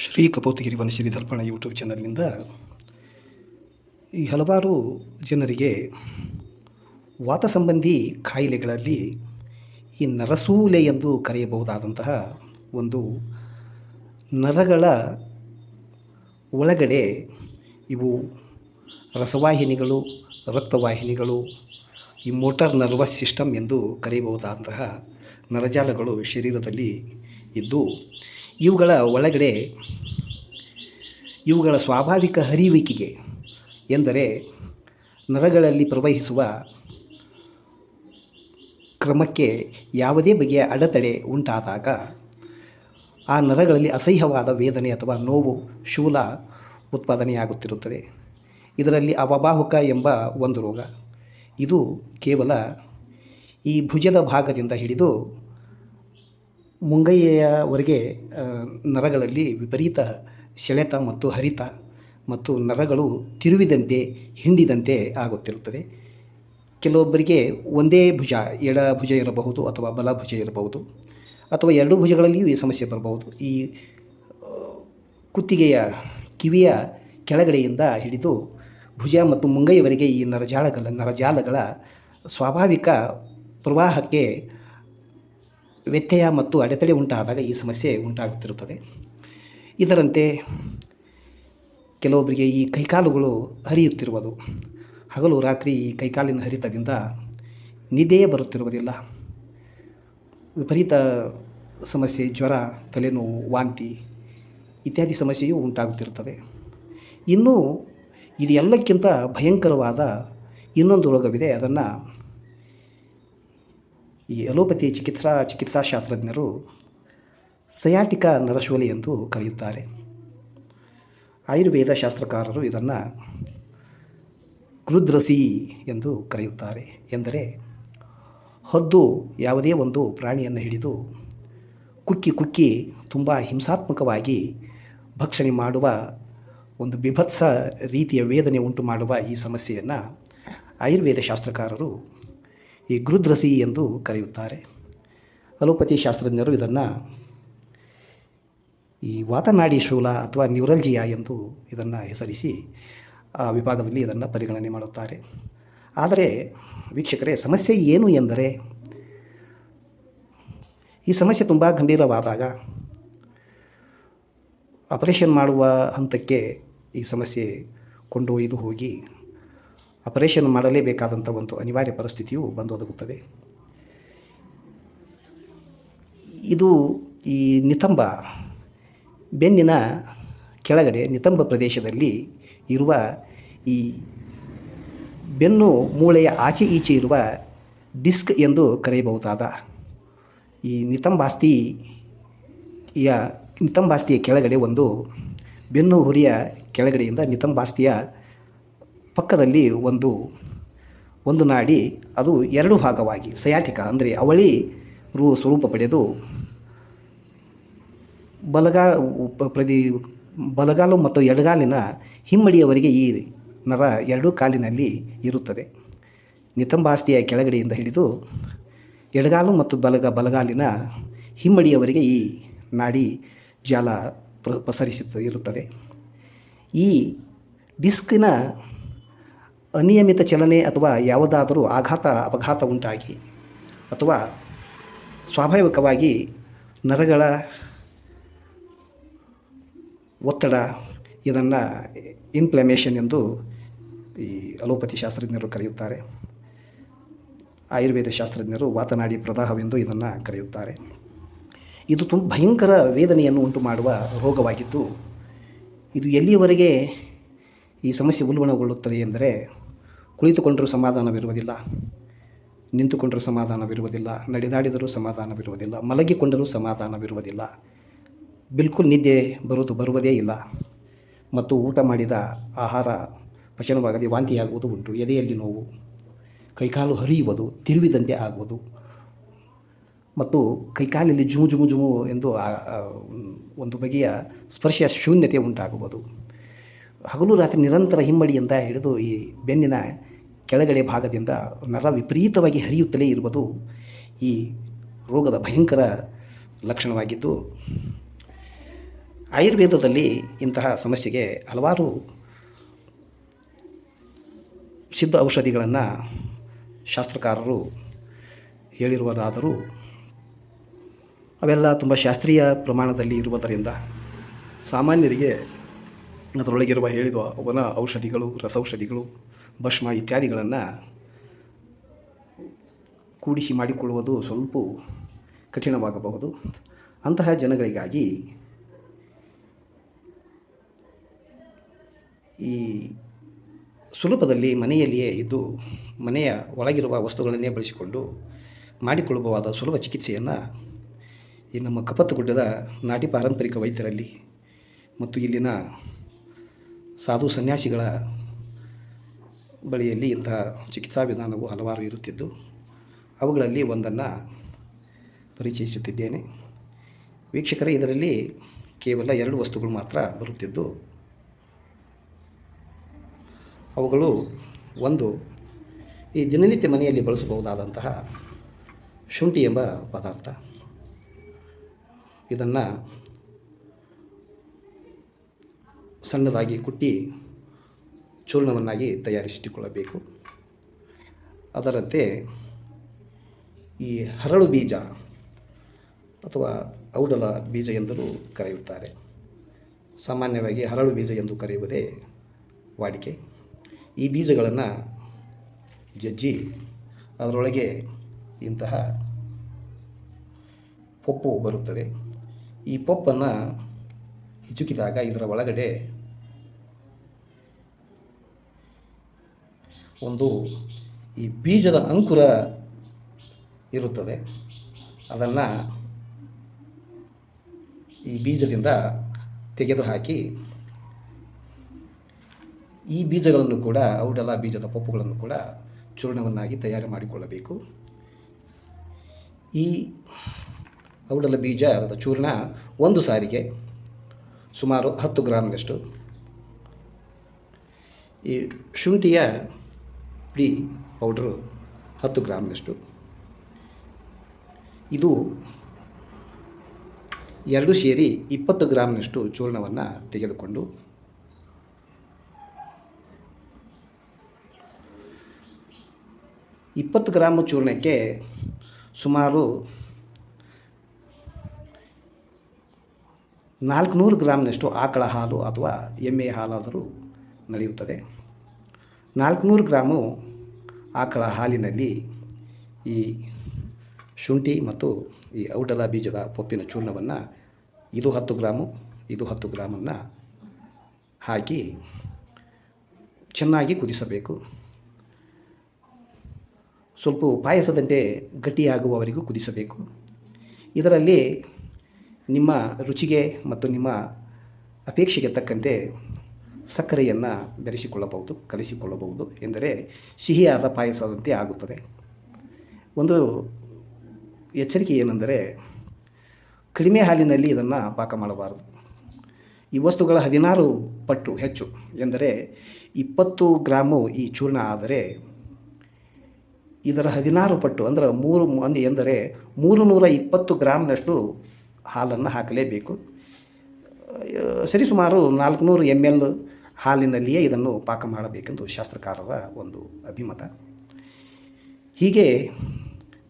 Shri ಕಪೋತಗಿರಿ Vanashree Darpana YouTube ಚಾನಲ್ನಿಂದ ಈ ಹಲವಾರು ಜನರಿಗೆ ವಾತ ಸಂಬಂಧಿ ಕಾಯಿಲೆಗಳಲ್ಲಿ ಈ ನರಸೂಲೆ ಎಂದು ಕರೆಯಬಹುದಾದಂತಹ ಒಂದು ನರಗಳ ಒಳಗಡೆ ಇವು ರಸವಾಹಿನಿಗಳು, ರಕ್ತವಾಹಿನಿಗಳು, ಈ ಮೋಟಾರ್ ನರ್ವಸ್ ಸಿಸ್ಟಮ್ ಎಂದು ಕರೆಯಬಹುದಾದಂತಹ ನರಜಾಲಗಳು ಶರೀರದಲ್ಲಿ ಇದ್ದು ಇವುಗಳ ಒಳಗಡೆ ಇವುಗಳ ಸ್ವಾಭಾವಿಕ ಹರಿಯುವಿಕೆಗೆ ಎಂದರೆ ನರಗಳಲ್ಲಿ ಪ್ರವಹಿಸುವ ಕ್ರಮಕ್ಕೆ ಯಾವುದೇ ಬಗೆಯ ಅಡೆತಡೆ ಉಂಟಾದಾಗ ಆ ನರಗಳಲ್ಲಿ ಅಸಹ್ಯವಾದ ವೇದನೆ ಅಥವಾ ನೋವು, ಶೂಲ ಉತ್ಪಾದನೆಯಾಗುತ್ತಿರುತ್ತದೆ. ಇದರಲ್ಲಿ ಅವಬಾಹುಕ ಎಂಬ ಒಂದು ರೋಗ. ಇದು ಕೇವಲ ಈ ಭುಜದ ಭಾಗದಿಂದ ಹಿಡಿದು ಮುಂಗೈಯವರೆಗೆ ನರಗಳಲ್ಲಿ ವಿಪರೀತ ಸೆಳೆತ ಮತ್ತು ಹರಿತ ಮತ್ತು ನರಗಳು ತಿರುವಿದಂತೆ, ಹಿಂಡಿದಂತೆ ಆಗುತ್ತಿರುತ್ತದೆ. ಕೆಲವೊಬ್ಬರಿಗೆ ಒಂದೇ ಭುಜ, ಎಡ ಭುಜ ಇರಬಹುದು ಅಥವಾ ಬಲ ಭುಜ ಇರಬಹುದು ಅಥವಾ ಎರಡು ಭುಜಗಳಲ್ಲಿಯೂ ಈ ಸಮಸ್ಯೆ ಬರಬಹುದು. ಈ ಕುತ್ತಿಗೆಯ ಕಿವಿಯ ಕೆಳಗಡೆಯಿಂದ ಹಿಡಿದು ಭುಜ ಮತ್ತು ಮುಂಗೈಯವರೆಗೆ ಈ ನರಜಾಲಗಳ ನರಜಾಲಗಳ ಸ್ವಾಭಾವಿಕ ಪ್ರವಾಹಕ್ಕೆ ವ್ಯತ್ಯಯ ಮತ್ತು ಅಡೆತಡೆ ಉಂಟಾದಾಗ ಈ ಸಮಸ್ಯೆ ಉಂಟಾಗುತ್ತಿರುತ್ತದೆ. ಇದರಂತೆ ಕೆಲವೊಬ್ಬರಿಗೆ ಈ ಕೈಕಾಲುಗಳು ಹರಿಯುತ್ತಿರುವುದು. ಹಗಲು ರಾತ್ರಿ ಈ ಕೈಕಾಲಿನ ಹರಿತದಿಂದ ನಿದೆಯೇ ಬರುತ್ತಿರುವುದಿಲ್ಲ. ವಿಪರೀತ ಸಮಸ್ಯೆ, ಜ್ವರ, ತಲೆನೋವು, ವಾಂತಿ ಇತ್ಯಾದಿ ಸಮಸ್ಯೆಯು ಉಂಟಾಗುತ್ತಿರುತ್ತದೆ. ಇನ್ನೂ ಇದು ಎಲ್ಲಕ್ಕಿಂತ ಭಯಂಕರವಾದ ಇನ್ನೊಂದು ರೋಗವಿದೆ. ಅದನ್ನು ಈ ಅಲೋಪತಿ ಚಿಕಿತ್ಸಾ ಚಿಕಿತ್ಸಾಶಾಸ್ತ್ರಜ್ಞರು ಸಯಾಟಿಕ ನರಶೂಲೆ ಎಂದು ಕರೆಯುತ್ತಾರೆ. ಆಯುರ್ವೇದ ಶಾಸ್ತ್ರಕಾರರು ಇದನ್ನು ಕೃದ್ರಸಿ ಎಂದು ಕರೆಯುತ್ತಾರೆ. ಎಂದರೆ ಹದ್ದು ಯಾವುದೇ ಒಂದು ಪ್ರಾಣಿಯನ್ನು ಹಿಡಿದು ಕುಕ್ಕಿ ಕುಕ್ಕಿ ತುಂಬ ಹಿಂಸಾತ್ಮಕವಾಗಿ ಭಕ್ಷಣೆ ಮಾಡುವ ಒಂದು ಬಿಭತ್ಸ ರೀತಿಯ ವೇದನೆ ಉಂಟು ಮಾಡುವ ಈ ಸಮಸ್ಯೆಯನ್ನು ಆಯುರ್ವೇದ ಶಾಸ್ತ್ರಕಾರರು ಈ ಗೃದ್ರಸಿ ಎಂದು ಕರೆಯುತ್ತಾರೆ. ಅಲೋಪತಿ ಶಾಸ್ತ್ರಜ್ಞರು ಇದನ್ನು ಈ ವಾತನಾಡಿ ಶೂಲ ಅಥವಾ ನ್ಯೂರಲ್ಜಿಯಾ ಎಂದು ಇದನ್ನು ಹೆಸರಿಸಿ ಆ ವಿಭಾಗದಲ್ಲಿ ಇದನ್ನು ಪರಿಗಣನೆ ಮಾಡುತ್ತಾರೆ. ಆದರೆ ವೀಕ್ಷಕರೇ, ಸಮಸ್ಯೆ ಏನು ಎಂದರೆ, ಈ ಸಮಸ್ಯೆ ತುಂಬ ಗಂಭೀರವಾದಾಗ ಆಪರೇಷನ್ ಮಾಡುವ ಹಂತಕ್ಕೆ ಈ ಸಮಸ್ಯೆ ಕೊಂಡೊಯ್ದು ಹೋಗಿ ಆಪರೇಷನ್ ಮಾಡಲೇಬೇಕಾದಂಥ ಒಂದು ಅನಿವಾರ್ಯ ಪರಿಸ್ಥಿತಿಯು ಬಂದೊದಗುತ್ತದೆ. ಇದು ಈ ನಿತಂಬ ಬೆನ್ನಿನ ಕೆಳಗಡೆ, ನಿತಂಬ ಪ್ರದೇಶದಲ್ಲಿ ಇರುವ ಈ ಬೆನ್ನು ಮೂಳೆಯ ಆಚೆ ಈಚೆ ಇರುವ ಡಿಸ್ಕ್ ಎಂದು ಕರೆಯಬಹುದಾದ ಈ ನಿತಂಬಾಸ್ತಿಯ ನಿತಂಬಾಸ್ತಿಯ ಕೆಳಗಡೆ ಒಂದು ಬೆನ್ನು ಹುರಿಯ ಕೆಳಗಡೆಯಿಂದ ನಿತಂಬಾಸ್ತಿಯ ಪಕ್ಕದಲ್ಲಿ ಒಂದು ಒಂದು ನಾಡಿ, ಅದು ಎರಡು ಭಾಗವಾಗಿ, ಸಯಾಟಿಕ, ಅಂದರೆ ಅವಳಿ ರೂ ಸ್ವರೂಪ ಪಡೆದು ಬಲಗಾ ಪ್ರತಿ ಬಲಗಾಲು ಮತ್ತು ಎಡಗಾಲಿನ ಹಿಮ್ಮಡಿಯವರೆಗೆ ಈ ನರ ಎರಡೂ ಕಾಲಿನಲ್ಲಿ ಇರುತ್ತದೆ. ನಿತಂಬಾಸ್ತಿಯ ಕೆಳಗಡೆಯಿಂದ ಹಿಡಿದು ಎಡಗಾಲು ಮತ್ತು ಬಲಗ, ಬಲಗಾಲಿನ ಹಿಮ್ಮಡಿಯವರೆಗೆ ಈ ನಾಡಿ ಜಾಲ ಪ್ರ, ಪಸರಿಸುತ್ತ, ಇರುತ್ತದೆ. ಈ ಡಿಸ್ಕಿನ ಅನಿಯಮಿತ ಚಲನೆ ಅಥವಾ ಯಾವುದಾದರೂ ಆಘಾತ, ಅಪಘಾತ ಉಂಟಾಗಿ ಅಥವಾ ಸ್ವಾಭಾವಿಕವಾಗಿ ನರಗಳ ಒತ್ತಡ ಇದನ್ನು ಇನ್ಫ್ಲಮೇಷನ್ ಎಂದು ಈ ಅಲೋಪತಿ ಶಾಸ್ತ್ರಜ್ಞರು ಕರೆಯುತ್ತಾರೆ. ಆಯುರ್ವೇದ ಶಾಸ್ತ್ರಜ್ಞರು ವಾತನಾಡಿ ಪ್ರದಾಹವೆಂದು ಇದನ್ನು ಕರೆಯುತ್ತಾರೆ. ಇದು ತುಂಬ ಭಯಂಕರ ವೇದನೆಯನ್ನು ಉಂಟು ಮಾಡುವ ರೋಗವಾಗಿದ್ದು, ಇದು ಎಲ್ಲಿಯವರೆಗೆ ಈ ಸಮಸ್ಯೆ ಉಲ್ಬಣಗೊಳ್ಳುತ್ತದೆ ಎಂದರೆ ಕುಳಿತುಕೊಂಡರೂ ಸಮಾಧಾನವಿರುವುದಿಲ್ಲ, ನಿಂತುಕೊಂಡರೂ ಸಮಾಧಾನವಿರುವುದಿಲ್ಲ, ನಡೆದಾಡಿದರೂ ಸಮಾಧಾನವಿರುವುದಿಲ್ಲ, ಮಲಗಿಕೊಂಡರೂ ಸಮಾಧಾನವಿರುವುದಿಲ್ಲ, ಬಿಲ್ಕುಲ್ ನಿದ್ದೆ ಬರುವುದು ಬರುವುದೇ ಇಲ್ಲ. ಮತ್ತು ಊಟ ಮಾಡಿದ ಆಹಾರ ಪಚನವಾಗದೆ ವಾಂತಿಯಾಗುವುದು ಉಂಟು, ಎದೆಯಲ್ಲಿ ನೋವು, ಕೈಕಾಲು ಹರಿಯುವುದು, ತಿರುವಿದಂತೆ ಆಗುವುದು. ಮತ್ತು ಕೈಕಾಲಲ್ಲಿ ಜುಮು ಜುಮು ಜುಮು ಎಂದು ಒಂದು ಬಗೆಯ ಸ್ಪರ್ಶ ಶೂನ್ಯತೆ ಉಂಟಾಗುವುದು. ಹಗಲು ರಾತ್ರಿ ನಿರಂತರ ಹಿಮ್ಮಡಿಯಿಂದ ಹಿಡಿದು ಈ ಬೆನ್ನಿನ ಕೆಳಗಡೆ ಭಾಗದಿಂದ ನರ ವಿಪರೀತವಾಗಿ ಹರಿಯುತ್ತಲೇ ಇರುವುದು ಈ ರೋಗದ ಭಯಂಕರ ಲಕ್ಷಣವಾಗಿದ್ದು, ಆಯುರ್ವೇದದಲ್ಲಿ ಇಂತಹ ಸಮಸ್ಯೆಗೆ ಹಲವಾರು ಸಿದ್ಧ ಔಷಧಿಗಳನ್ನು ಶಾಸ್ತ್ರಕಾರರು ಹೇಳಿರುವುದಾದರೂ ಅವೆಲ್ಲ ತುಂಬ ಶಾಸ್ತ್ರೀಯ ಪ್ರಮಾಣದಲ್ಲಿ ಇರುವುದರಿಂದ ಸಾಮಾನ್ಯರಿಗೆ ಅದರೊಳಗಿರುವ ಹೇಳಿದ ಅವನ ಔಷಧಿಗಳು, ರಸೌಷಧಿಗಳು ಭಸ್ಮ ಇತ್ಯಾದಿಗಳನ್ನು ಕೂಡಿಸಿ ಮಾಡಿಕೊಳ್ಳುವುದು ಸ್ವಲ್ಪ ಕಠಿಣವಾಗಬಹುದು. ಅಂತಹ ಜನಗಳಿಗಾಗಿ ಈ ಸುಲಭದಲ್ಲಿ ಮನೆಯಲ್ಲಿಯೇ ಇದ್ದು ಮನೆಯ ಒಳಗಿರುವ ವಸ್ತುಗಳನ್ನೇ ಬಳಸಿಕೊಂಡು ಮಾಡಿಕೊಳ್ಳಬಹುದಾದ ಸುಲಭ ಚಿಕಿತ್ಸೆಯನ್ನು ಈ ನಮ್ಮ ಕಪತ್ತುಗುಡ್ಡದ ನಾಟಿ ಪಾರಂಪರಿಕ ವೈದ್ಯರಲ್ಲಿ ಮತ್ತು ಇಲ್ಲಿನ ಸಾಧು ಸನ್ಯಾಸಿಗಳ ಬಳಿಯಲ್ಲಿ ಇಂತಹ ಚಿಕಿತ್ಸಾ ವಿಧಾನವು ಹಲವಾರು ಇರುತ್ತಿದ್ದು, ಅವುಗಳಲ್ಲಿ ಒಂದನ್ನು ಪರಿಚಯಿಸುತ್ತಿದ್ದೇನೆ. ವೀಕ್ಷಕರೇ, ಇದರಲ್ಲಿ ಕೇವಲ ಎರಡು ವಸ್ತುಗಳು ಮಾತ್ರ ಬರುತ್ತಿದ್ದು, ಅವುಗಳು ಒಂದು, ಈ ದಿನನಿತ್ಯ ಮನೆಯಲ್ಲಿ ಬಳಸಬಹುದಾದಂತಹ ಶುಂಠಿ ಎಂಬ ಪದಾರ್ಥ. ಇದನ್ನು ಸಣ್ಣದಾಗಿ ಕುಟ್ಟಿ ಚೂರ್ಣವನ್ನಾಗಿ ತಯಾರಿಸಿಟ್ಟುಕೊಳ್ಳಬೇಕು. ಅದರಂತೆ ಈ ಹರಳು ಬೀಜ ಅಥವಾ ಔಡಲ ಬೀಜ ಎಂದಲೂ ಕರೆಯುತ್ತಾರೆ. ಸಾಮಾನ್ಯವಾಗಿ ಹರಳು ಬೀಜ ಎಂದು ಕರೆಯುವುದೇ ವಾಡಿಕೆ. ಈ ಬೀಜಗಳನ್ನು ಜಜ್ಜಿ ಅದರೊಳಗೆ ಇಂತಹ ಪೊಪ್ಪು ಬರುತ್ತದೆ. ಈ ಪೊಪ್ಪನ್ನು ಹಿಚುಕಿದಾಗ ಇದರ ಒಳಗಡೆ ಒಂದು ಈ ಬೀಜದ ಅಂಕುರ ಇರುತ್ತದೆ. ಅದನ್ನು ಈ ಬೀಜದಿಂದ ತೆಗೆದುಹಾಕಿ ಈ ಬೀಜಗಳನ್ನು ಕೂಡ, ಔಡಲ ಬೀಜದ ಪಪ್ಪುಗಳನ್ನು ಕೂಡ ಚೂರ್ಣವನ್ನಾಗಿ ತಯಾರು ಮಾಡಿಕೊಳ್ಳಬೇಕು. ಈ ಔಡಲ ಬೀಜ ಅದರ ಚೂರ್ಣ ಒಂದು ಸಾರಿಗೆ ಸುಮಾರು ಹತ್ತು ಗ್ರಾಮ್ನಷ್ಟು. ಈ ಶುಂಠಿಯ ಪುಡಿ ಪೌಡ್ರು ಹತ್ತು ಗ್ರಾಮ್ನಷ್ಟು. ಇದು ಎರಡು ಸೇರಿ ಇಪ್ಪತ್ತು ಗ್ರಾಮ್ನಷ್ಟು ಚೂರ್ಣವನ್ನು ತೆಗೆದುಕೊಂಡು ಇಪ್ಪತ್ತು ಗ್ರಾಮ್ ಚೂರ್ಣಕ್ಕೆ ಸುಮಾರು ನಾಲ್ಕುನೂರು ಗ್ರಾಮ್ನಷ್ಟು ಆಕಳ ಹಾಲು ಅಥವಾ ಎಮ್ಮೆ ಹಾಲಾದರೂ ನಡೆಯುತ್ತದೆ. ನಾಲ್ಕುನೂರು ಗ್ರಾಮು ಆಕಳ ಹಾಲಿನಲ್ಲಿ ಈ ಶುಂಠಿ ಮತ್ತು ಈ ಔಡಲ ಬೀಜದ ಪೊಪ್ಪಿನ ಚೂರ್ಣವನ್ನು ಇದು ಹತ್ತು ಗ್ರಾಮು, ಇದು ಹತ್ತು ಗ್ರಾಮನ್ನು ಹಾಕಿ ಚೆನ್ನಾಗಿ ಕುದಿಸಬೇಕು. ಸ್ವಲ್ಪ ಪಾಯಸದಂತೆ ಗಟ್ಟಿಯಾಗುವವರೆಗೂ ಕುದಿಸಬೇಕು. ಇದರಲ್ಲಿ ನಿಮ್ಮ ರುಚಿಗೆ ಮತ್ತು ನಿಮ್ಮ ಅಪೇಕ್ಷೆಗೆ ತಕ್ಕಂತೆ ಸಕ್ಕರೆಯನ್ನು ಬೆರೆಸಿಕೊಳ್ಳಬಹುದು, ಕಲಿಸಿಕೊಳ್ಳಬಹುದು ಎಂದರೆ ಸಿಹಿಯಾದ ಪಾಯಸದಂತೆ ಆಗುತ್ತದೆ. ಒಂದು ಎಚ್ಚರಿಕೆ ಏನೆಂದರೆ ಕಡಿಮೆ ಹಾಲಿನಲ್ಲಿ ಇದನ್ನು ಪಾಕ ಮಾಡಬಾರದು. ಈ ವಸ್ತುಗಳ ಹದಿನಾರು ಪಟ್ಟು ಹೆಚ್ಚು ಎಂದರೆ ಇಪ್ಪತ್ತು ಗ್ರಾಮು ಈ ಚೂರ್ಣ ಆದರೆ ಇದರ ಹದಿನಾರು ಪಟ್ಟು ಅಂದರೆ ಮೂರು ಮಂದಿ ಎಂದರೆ ಮೂರು ನೂರ ಇಪ್ಪತ್ತು ಗ್ರಾಮ್ನಷ್ಟು ಹಾಲನ್ನು ಹಾಕಲೇಬೇಕು. ಸರಿಸುಮಾರು ನಾಲ್ಕುನೂರು ಎಂ ಎಲ್ ಹಾಲಿನಲ್ಲಿಯೇ ಇದನ್ನು ಪಾಕ ಮಾಡಬೇಕೆಂದು ಶಾಸ್ತ್ರಕಾರರ ಒಂದು ಅಭಿಮತ. ಹೀಗೆ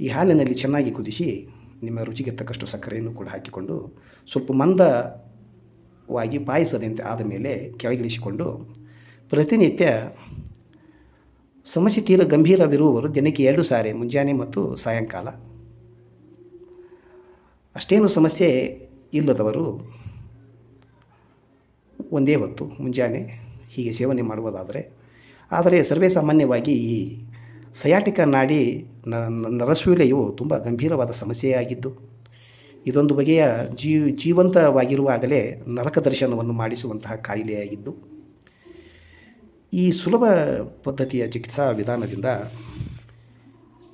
ಈ ಹಾಲಿನಲ್ಲಿ ಚೆನ್ನಾಗಿ ಕುದಿಸಿ ನಿಮ್ಮ ರುಚಿಗೆ ತಕ್ಕಷ್ಟು ಸಕ್ಕರೆಯನ್ನು ಕೂಡ ಹಾಕಿಕೊಂಡು ಸ್ವಲ್ಪ ಮಂದವಾಗಿ ಪಾಯಸದಂತೆ ಆದ ಮೇಲೆ ಕೆಳಗಿಳಿಸಿಕೊಂಡು ಪ್ರತಿನಿತ್ಯ ಸಮಸ್ಯೆ ತೀರ ಗಂಭೀರವಿರುವವರು ದಿನಕ್ಕೆ ಎರಡು ಸಾರಿ ಮುಂಜಾನೆ ಮತ್ತು ಸಾಯಂಕಾಲ. ಅಷ್ಟೇನು ಸಮಸ್ಯೆ ಇಲ್ಲದವರು ಒಂದೇ ಹೊತ್ತು ಮುಂಜಾನೆ ಹೀಗೆ ಸೇವನೆ ಮಾಡುವುದಾದರೆ ಆದರೆ ಸರ್ವೇ ಸಾಮಾನ್ಯವಾಗಿ ಈ ಸಯಾಟಿಕ ನಾಡಿ ನರಶೂಲೆಯು ತುಂಬ ಗಂಭೀರವಾದ ಸಮಸ್ಯೆಯಾಗಿದ್ದು, ಇದೊಂದು ಬಗೆಯ ಜೀ, ಜೀವಂತವಾಗಿರುವಾಗಲೇ ನರಕ ದರ್ಶನವನ್ನು ಮಾಡಿಸುವಂತಹ ಕಾಯಿಲೆಯಾಗಿದ್ದು, ಈ ಸುಲಭ ಪದ್ಧತಿಯ ಚಿಕಿತ್ಸಾ ವಿಧಾನದಿಂದ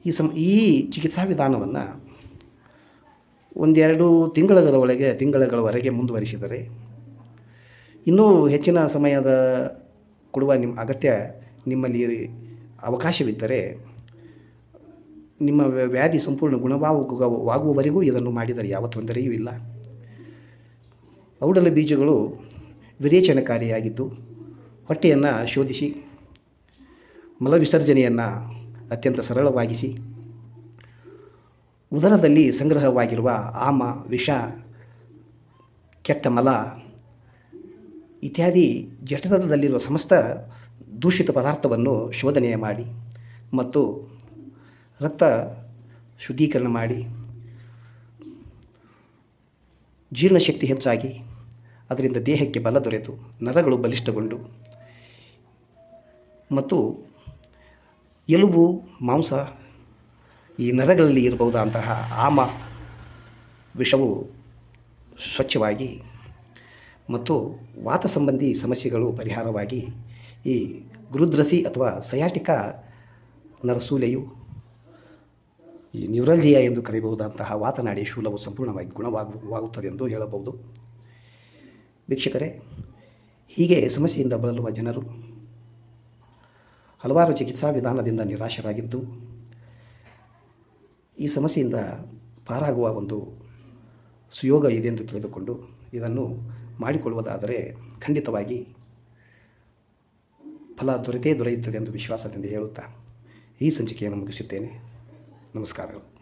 ಈ ಸಮ, ಈ ಚಿಕಿತ್ಸಾ ವಿಧಾನವನ್ನು ಒಂದೆರಡು ತಿಂಗಳ ಒಳಗೆ ತಿಂಗಳಗಳವರೆಗೆ ಮುಂದುವರಿಸಿದರೆ ಇನ್ನೂ ಹೆಚ್ಚಿನ ಸಮಯದ ಕೊಡುವ ನಿಮ್ಮ ಅಗತ್ಯ ನಿಮ್ಮಲ್ಲಿ ಅವಕಾಶವಿದ್ದರೆ ನಿಮ್ಮ ವ್ಯಾಧಿ ಸಂಪೂರ್ಣ ಗುಣವಾಗುವವರೆಗೂ ಇದನ್ನು ಮಾಡಿದರೆ ಯಾವ ತೊಂದರೆಯೂ ಇಲ್ಲ. ಔಡಲ ಬೀಜಗಳು ವಿರೇಚನಕಾರಿಯಾಗಿದ್ದು ಹೊಟ್ಟೆಯನ್ನು ಶೋಧಿಸಿ, ಮಲವಿಸರ್ಜನೆಯನ್ನು ಅತ್ಯಂತ ಸರಳವಾಗಿಸಿ, ಉದರದಲ್ಲಿ ಸಂಗ್ರಹವಾಗಿರುವ ಆಮ, ವಿಷ, ಕೆಟ್ಟ ಮಲ ಇತ್ಯಾದಿ ಜಠರದಲ್ಲಿರುವ ಸಮಸ್ತ ದೂಷಿತ ಪದಾರ್ಥವನ್ನು ಶೋಧನೆ ಮಾಡಿ ಮತ್ತು ರಕ್ತ ಶುದ್ಧೀಕರಣ ಮಾಡಿ. ಜೀರ್ಣಶಕ್ತಿ ಹೆಚ್ಚಾಗಿ ಅದರಿಂದ ದೇಹಕ್ಕೆ ಬಲ ದೊರೆತು, ನರಗಳು ಬಲಿಷ್ಠಗೊಂಡು. ಮತ್ತು ಎಲುಬು, ಮಾಂಸ ಈ ನರಗಳಲ್ಲಿ ಇರಬಹುದಾದಂತಹ ಆಮ ವಿಷವು ಸ್ವಚ್ಛವಾಗಿ ಮತ್ತು ವಾತ ಸಂಬಂಧಿ ಸಮಸ್ಯೆಗಳು ಪರಿಹಾರವಾಗಿ ಈ ಗುರುದ್ರಸಿ ಅಥವಾ ಸಯಾಟಿಕ ನರಸೂಲೆಯು ಈ ನ್ಯೂರಲ್ಜಿಯಾ ಎಂದು ಕರೆಯಬಹುದಾದಂತಹ ವಾತನಾಡಿ ಶೂಲವು ಸಂಪೂರ್ಣವಾಗಿ ಗುಣವಾಗುವಾಗುತ್ತದೆ ಎಂದು ಹೇಳಬಹುದು. ವೀಕ್ಷಕರೇ, ಹೀಗೆ ಸಮಸ್ಯೆಯಿಂದ ಬಳಲುವ ಜನರು ಹಲವಾರು ಚಿಕಿತ್ಸಾ ವಿಧಾನದಿಂದ ನಿರಾಶರಾಗಿದ್ದು, ಈ ಸಮಸ್ಯೆಯಿಂದ ಪಾರಾಗುವ ಒಂದು ಸುಯೋಗ ಇದೆ ಎಂದು ತಿಳಿದುಕೊಂಡು ಇದನ್ನು ಮಾಡಿಕೊಳ್ಳುವುದಾದರೆ ಖಂಡಿತವಾಗಿ ಫಲ ದೊರೆತೇ ದೊರೆಯುತ್ತದೆ ಎಂದು ವಿಶ್ವಾಸದಿಂದ ಹೇಳುತ್ತಾ ಈ ಸಂಚಿಕೆಯನ್ನು ಮುಗಿಸುತ್ತೇನೆ. ನಮಸ್ಕಾರಗಳು.